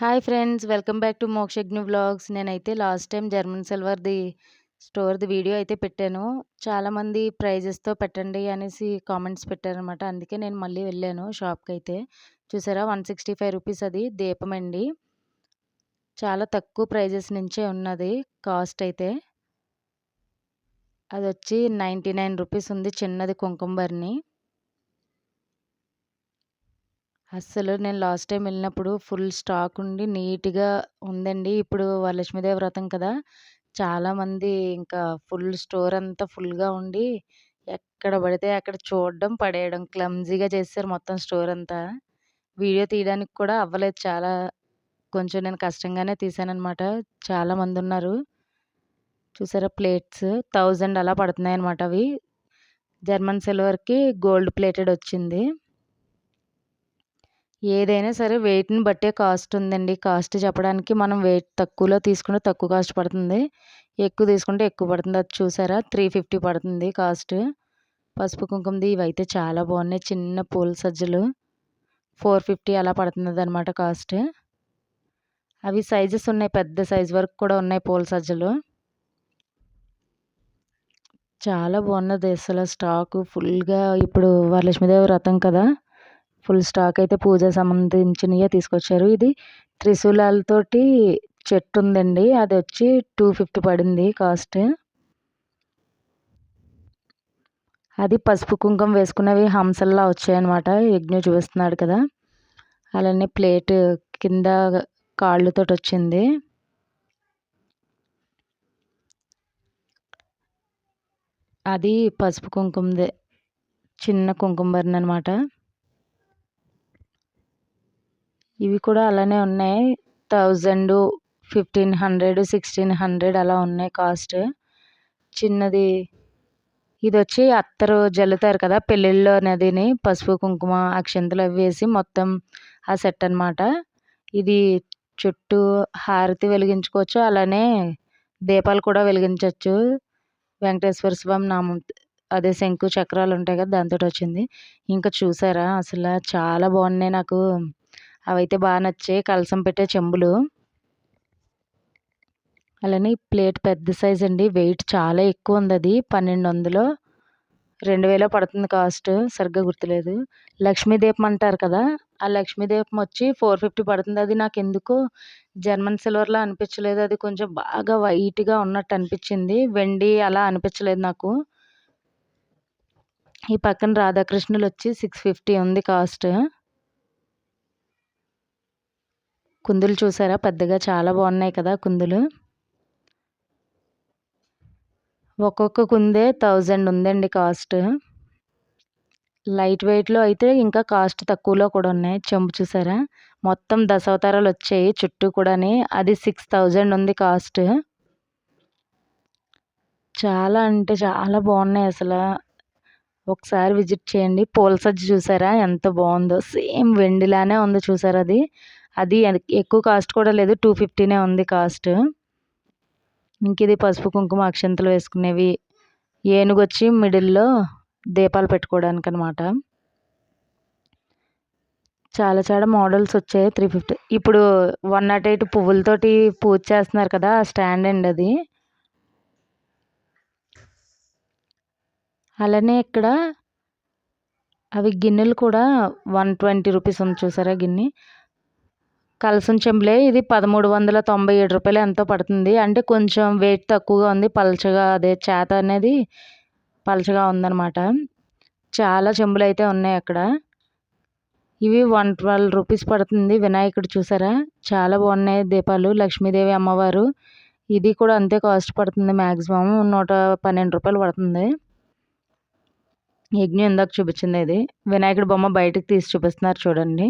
Hi friends welcome back to Mokshagna vlogs. నేనైతే last time German సిల్వర్ది స్టోర్ది video అయితే పెట్టాను. చాలామంది ప్రైజెస్తో పెట్టండి అనేసి కామెంట్స్ పెట్టారనమాట అందుకే నేను మళ్ళీ వెళ్ళాను షాప్కి అయితే చూసారా వన్ సిక్స్టీ ఫైవ్ రూపీస్ అది దీపం అండి. చాలా తక్కువ ప్రైజెస్ నుంచే ఉన్నది కాస్ట్ అయితే. అది వచ్చి నైంటీ నైన్ రూపీస్ ఉంది చిన్నది కుంకుమబర్ని అస్సలు నేను లాస్ట్ టైం వెళ్ళినప్పుడు ఫుల్ స్టాక్ ఉండి నీట్‌గా ఉందండి. ఇప్పుడు వరలక్ష్మీదేవి వ్రతం కదా! చాలామంది ఇంకా ఫుల్ స్టోర్ అంతా ఫుల్‌గా ఉండి, ఎక్కడ పడితే అక్కడ చూడడం, పడేయడం క్లమ్జీగా చేసేసారు మొత్తం స్టోర్ అంతా. వీడియో తీయడానికి కూడా అవ్వలేదు చాలా కొంచెం నేను కష్టంగానే తీశాననమాట. చాలామందున్నారు. చూసారా ప్లేట్స్ 1000 అలా పడుతున్నాయన్నమాట అవి. జర్మన్ సిల్వర్‌కి గోల్డ్ ప్లేటెడ్ వచ్చింది. ఏదైనా సరే వెయిట్‌ని బట్టే కాస్ట్ ఉందండి. కాస్ట్ చెప్పడానికి మనం వెయిట్ తక్కువలో తీసుకుంటే తక్కువ కాస్ట్ పడుతుంది. ఎక్కువ తీసుకుంటే ఎక్కువ పడుతుంది. అది చూసారా? త్రీ ఫిఫ్టీ పడుతుంది కాస్ట్. పసుపు కుంకుమది ఇవైతే చాలా బాగున్నాయి. చిన్న పూల సజ్జలు. ఫోర్ ఫిఫ్టీ అలా పడుతుంది అనమాట కాస్ట్. అవి సైజెస్ ఉన్నాయి. పెద్ద సైజ్ వరకు కూడా ఉన్నాయి పూల సజ్జలు. చాలా బాగున్నది అసలు స్టాకు ఫుల్‌గా ఇప్పుడు వరలక్ష్మీదేవి వ్రతం కదా! ఫుల్ స్టాక్ అయితే పూజ సంబంధించినవే తీసుకొచ్చారు. ఇది త్రిశూలాలతోటి చెట్టు ఉందండి. అది వచ్చి టూ ఫిఫ్టీ పడింది కాస్ట్. అది పసుపు కుంకుమ వేసుకున్నవి హంసల్లా వచ్చాయన్నమాట. యజ్ఞ చూపిస్తున్నాడు కదా! అలానే ప్లేట్ కింద కాళ్ళతోటి వచ్చింది. అది పసుపు కుంకుమదే. చిన్న కుంకుమ బర్న్ అనమాట. ఇవి కూడా అలానే ఉన్నాయి. Thousand, fifteen hundred, sixteen hundred అలా ఉన్నాయి కాస్ట్. చిన్నది ఇది వచ్చి అత్తరు జల్లుతారు కదా! పెళ్ళిళ్ళలో నదిని పసుపు, కుంకుమ, అక్షింతలు అవి వేసి మొత్తం ఆ సెట్ అనమాట. ఇది చుట్టూ హారతి వెలిగించుకోవచ్చు. అలానే దీపాలు కూడా వెలిగించవచ్చు వెంకటేశ్వర స్వామి నామం అదే శంకు చక్రాలు ఉంటాయి కదా! దాంతోటి వచ్చింది. ఇంకా చూసారా అసలు చాలా బాగున్నాయి నాకు అవైతే బాగా నచ్చాయి. కలసం పెట్టే చెంబులు. అలానే ప్లేట్ పెద్ద సైజ్ అండి. వెయిట్ చాలా ఎక్కువ ఉంది అది. పన్నెండు వందలో రెండు వేలో పడుతుంది కాస్ట్. సరిగ్గా గుర్తులేదు. లక్ష్మీ దీపం అంటారు కదా! ఆ లక్ష్మీ దీపం వచ్చి ఫోర్ ఫిఫ్టీ పడుతుంది. అది నాకు ఎందుకో జర్మన్ సిల్వర్‌లా అనిపించలేదు. అది కొంచెం బాగా వైట్‌గా ఉన్నట్టు అనిపించింది. వెండి అలా అనిపించలేదు నాకు. ఈ పక్కన రాధాకృష్ణులు వచ్చి సిక్స్ ఫిఫ్టీ ఉంది కాస్ట్. కుందులు చూసారా పెద్దగా చాలా బాగున్నాయి కదా కుందులు. ఒక్కొక్క కుందే థౌజండ్ ఉందండి కాస్ట్. లైట్ వెయిట్‌లో అయితే ఇంకా కాస్ట్ తక్కువలో కూడా ఉన్నాయి. చెంబు చూసారా? మొత్తం దశావతారాలు వచ్చాయి చుట్టూ కూడాని. అది సిక్స్ థౌజండ్ ఉంది కాస్ట్. చాలా అంటే చాలా బాగున్నాయి అసలు ఒకసారి విజిట్ చేయండి. పూల సజ్జ చూసారా ఎంత బాగుందో. సేమ్ వెండిలానే ఉంది చూసారా అది. అది ఎక్కువ కాస్ట్ కూడా లేదు. టూ ఫిఫ్టీనే ఉంది కాస్ట్. ఇంక ఇది పసుపు, కుంకుమ, అక్షింతలు వేసుకునేవి. ఏనుగొచ్చి మిడిల్‌లో దీపాలు పెట్టుకోవడానికి అనమాట. చాలా చాలా మోడల్స్ వచ్చాయి. త్రీ ఫిఫ్టీ ఇప్పుడు వన్ నాట్ ఎయిట్ పువ్వులతోటి పూజ చేస్తున్నారు కదా! స్టాండ్ అండి అది. అలానే ఇక్కడ అవి గిన్నెలు కూడా వన్ ట్వంటీ రూపీస్ ఉంది చూసారా గిన్నె. కలసం చెంబులే ఇది పదమూడు వందల తొంభై ఏడు రూపాయలు ఎంతో పడుతుంది. అంటే కొంచెం వెయిట్ తక్కువగా ఉంది. పలచగా అదే చేత అనేది పలచగా ఉందన్నమాట. చాలా చెంబులు అయితే ఉన్నాయి అక్కడ. ఇవి వన్ ట్వెల్వ్ రూపీస్ పడుతుంది. వినాయకుడు చూసారా? చాలా బాగున్నాయి దీపాలు. లక్ష్మీదేవి అమ్మవారు. ఇది కూడా అంతే కాస్ట్ పడుతుంది మ్యాక్సిమం నూట పన్నెండు రూపాయలు పడుతుంది. యజ్ఞ ఇందాక చూపించింది ఇది. వినాయకుడి బొమ్మ బయటకు తీసి చూపిస్తున్నారు చూడండి.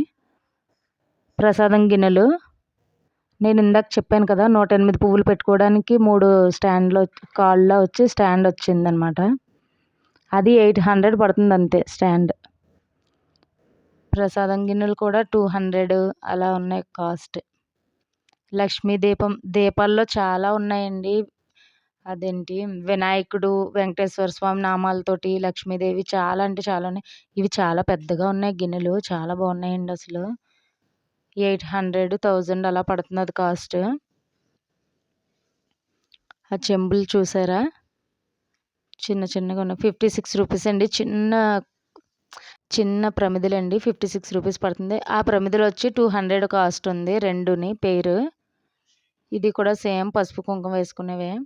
ప్రసాదం గిన్నెలు. నేను ఇందాక చెప్పాను కదా! 108 పువ్వులు పెట్టుకోవడానికి మూడు స్టాండ్‌లో కాళ్ళలో వచ్చి స్టాండ్ వచ్చిందనమాట. అది 800 పడుతుంది అంతే స్టాండ్. ప్రసాదం గిన్నెలు కూడా 200 అలా ఉన్నాయి కాస్ట్. లక్ష్మీ దీపం దీపాల్లో చాలా ఉన్నాయండి. అదేంటి వినాయకుడు, వెంకటేశ్వర స్వామి నామాలతోటి లక్ష్మీదేవి చాలా అంటే చాలా ఉన్నాయి. ఇవి చాలా పెద్దగా ఉన్నాయి గిన్నెలు. చాలా బాగున్నాయండి అసలు. ఎయిట్ హండ్రెడ్ థౌజండ్ అలా పడుతుంది అది కాస్ట్. ఆ చెంబులు చూసారా? చిన్న చిన్నగా ఉన్నాయి. ఫిఫ్టీ సిక్స్ రూపీస్ అండి. చిన్న చిన్న ప్రమిదలండి. ఫిఫ్టీ సిక్స్ రూపీస్ పడుతుంది. ఆ ప్రమిదలు వచ్చి టూ హండ్రెడ్ కాస్ట్ ఉంది రెండుని పేరు. ఇది కూడా సేమ్ పసుపు కుంకుమ వేసుకునేవే.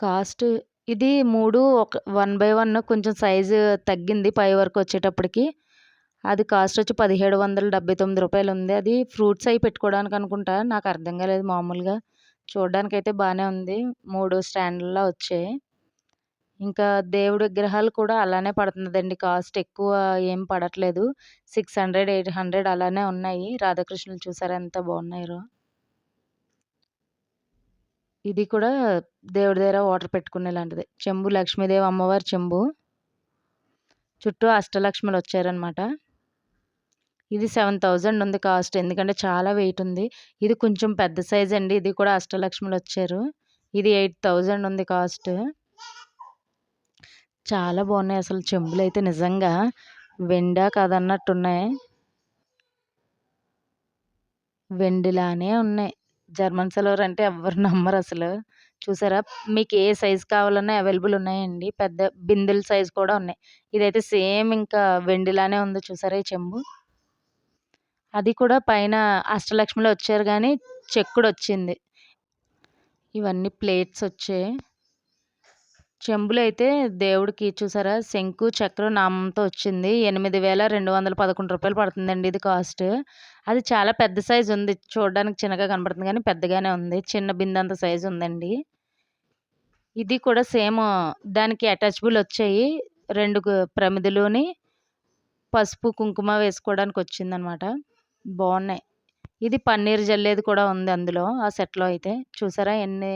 కాస్ట్ ఇది మూడు ఒక వన్ బై వన్ కొంచెం సైజు తగ్గింది పై వరకు వచ్చేటప్పటికి. అది కాస్ట్ వచ్చి పదిహేడు వందల డెబ్బై తొమ్మిది రూపాయలు ఉంది అది ఫ్రూట్స్ అవి పెట్టుకోవడానికి అనుకుంటా నాకు అర్థం కాలేదు మామూలుగా. చూడడానికైతే బాగానే ఉంది. మూడు స్టాండ్లలో వచ్చాయి. ఇంకా దేవుడి విగ్రహాలు కూడా అలానే పడుతుందండి కాస్ట్ ఎక్కువ ఏం పడట్లేదు. సిక్స్ హండ్రెడ్ ఎయిట్ హండ్రెడ్ అలానే ఉన్నాయి. రాధాకృష్ణులు చూసారా ఎంత బాగున్నాయో. ఇది కూడా దేవుడి దగ్గర వాటర్ పెట్టుకునే లాంటిది చెంబు లక్ష్మీదేవి అమ్మవారి చెంబు. చుట్టూ అష్టలక్ష్ములు వచ్చారనమాట ఇది సెవెన్ థౌజండ్ ఉంది కాస్ట్. ఎందుకంటే చాలా వెయిట్ ఉంది. ఇది కొంచెం పెద్ద సైజ్ అండి. ఇది కూడా అష్టలక్ష్ములు వచ్చారు. ఇది ఎయిట్ థౌజండ్ ఉంది కాస్ట్. చాలా బాగున్నాయి అసలు చెంబులు అయితే నిజంగా. వెండా కాదన్నట్టున్నాయి. వెండిలానే ఉన్నాయి. జర్మన్ సెలవర్ అంటే ఎవ్వరు నమ్మరు అసలు. చూసారా? మీకు ఏ సైజ్ కావాలన్నా అవైలబుల్ ఉన్నాయండి. పెద్ద బిందెల సైజ్ కూడా ఉన్నాయి. ఇదైతే సేమ్ ఇంకా వెండిలానే ఉంది. చూసారా ఈ చెంబు? అది కూడా పైన అష్టలక్ష్మిలో వచ్చారు కానీ చెక్కుడు వచ్చింది ఇవన్నీ ప్లేట్స్ వచ్చాయి. చెంబులు అయితే దేవుడికి చూసారా? శంకు చక్రం నామంతో వచ్చింది. ఎనిమిది వేల రెండు వందల పదకొండు రూపాయలు పడుతుందండి ఇది కాస్ట్. అది చాలా పెద్ద సైజు ఉంది. చూడడానికి చిన్నగా కనబడుతుంది కానీ పెద్దగానే ఉంది. చిన్న బిందంత సైజు ఉందండి. ఇది కూడా సేమ్ దానికి అటాచబుల్ వచ్చాయి. రెండు ప్రమిదిలోని పసుపు కుంకుమ వేసుకోవడానికి వచ్చిందనమాట. బాగున్నాయి ఇది పన్నీర్ జల్లేది కూడా ఉంది అందులో ఆ సెట్లో అయితే. చూసారా ఎన్ని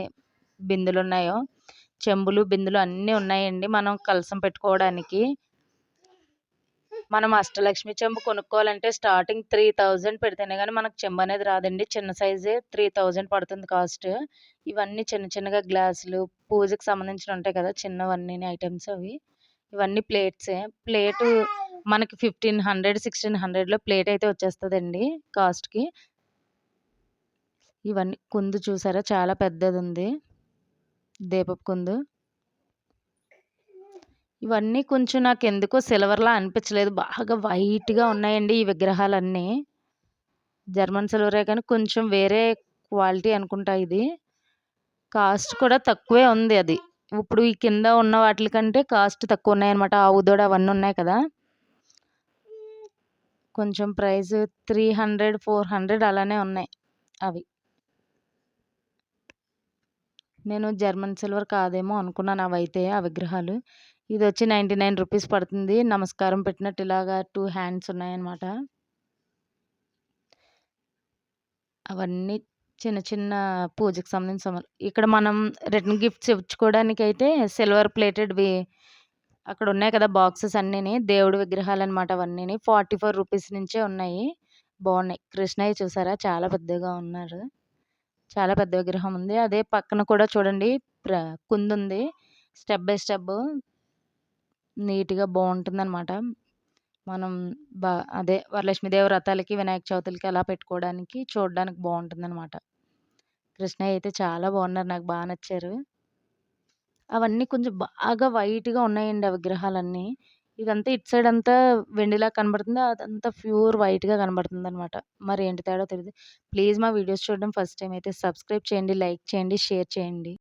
బిందులు ఉన్నాయో చెంబులు బిందులు అన్నీ ఉన్నాయండి మనం కలసం పెట్టుకోవడానికి. మనం అష్టలక్ష్మి చెంబు కొనుక్కోవాలంటే స్టార్టింగ్ త్రీ థౌజండ్ పెడితేనే కానీ మనకు చెంబు అనేది రాదండి. చిన్న సైజే త్రీ థౌజండ్ పడుతుంది కాస్ట్. ఇవన్నీ చిన్న చిన్నగా గ్లాసులు పూజకి సంబంధించిన ఉంటాయి కదా చిన్నవన్నీ ఐటమ్స్ అవి. ఇవన్నీ ప్లేట్సే. ప్లేటు మనకి ఫిఫ్టీన్ హండ్రెడ్ సిక్స్టీన్ హండ్రెడ్లో ప్లేట్ అయితే వచ్చేస్తుందండి కాస్ట్కి. ఇవన్నీ కుందు చూసారా? చాలా పెద్దది ఉంది దీపపు కుందు. ఇవన్నీ కొంచెం నాకు ఎందుకో సిల్వర్లా అనిపించలేదు. బాగా వైట్గా ఉన్నాయండి ఈ విగ్రహాలన్నీ. జర్మన్ సిల్వరే కానీ కొంచెం వేరే క్వాలిటీ అనుకుంటా ఇది. కాస్ట్ కూడా తక్కువే ఉంది అది. ఇప్పుడు ఈ కింద ఉన్న వాటికంటే కాస్ట్ తక్కువ ఉన్నాయన్నమాట. ఆవుదోడ అవన్నీ ఉన్నాయి కదా. కొంచెం price three hundred four hundred అలానే ఉన్నాయి అవి. నేను జర్మన్ సిల్వర్ కాదేమో అనుకున్నాను అవైతే ఆ విగ్రహాలు. ఇది వచ్చి నైంటీ నైన్ రూపీస్ పడుతుంది. నమస్కారం పెట్టినట్టు ఇలాగా టూ హ్యాండ్స్ ఉన్నాయన్నమాట. అవన్నీ చిన్న చిన్న పూజకి సంబంధించిన ఇక్కడ మనం రిటర్న్ గిఫ్ట్స్ ఇచ్చుకోవడానికి అయితే సిల్వర్ ప్లేటెడ్వి అక్కడ ఉన్నాయి కదా బాక్సెస్ అన్నీని దేవుడి విగ్రహాలు అనమాట అవన్నీని. ఫార్టీ ఫోర్ రూపీస్ నుంచే ఉన్నాయి. బాగున్నాయి కృష్ణయ్య చూసారా? చాలా పెద్దగా ఉన్నారు. చాలా పెద్ద విగ్రహం ఉంది. అదే పక్కన కూడా చూడండి కుంది ఉంది. స్టెప్ బై స్టెప్ నీట్గా బాగుంటుంది అనమాట మనం బా అదే వరలక్ష్మీదేవి వ్రతాలకి వినాయక చవితులకి అలా పెట్టుకోవడానికి చూడడానికి బాగుంటుంది అనమాట కృష్ణయ్య అయితే చాలా బాగున్నారు నాకు బాగా నచ్చారు. అవన్నీ కొంచెం బాగా వైట్‌గా ఉన్నాయండి ఆ విగ్రహాలన్నీ. ఇదంతా ఇటు సైడ్ అంతా వెండిలా కనబడుతుంది. అదంతా ప్యూర్ వైట్‌గా కనబడుతుందనమాట. మరి ఏంటి తేడా తెలీదు. ప్లీజ్ మా వీడియోస్ చూడడం ఫస్ట్ టైమ్ అయితే సబ్స్క్రైబ్ చేయండి, లైక్ చేయండి, షేర్ చేయండి.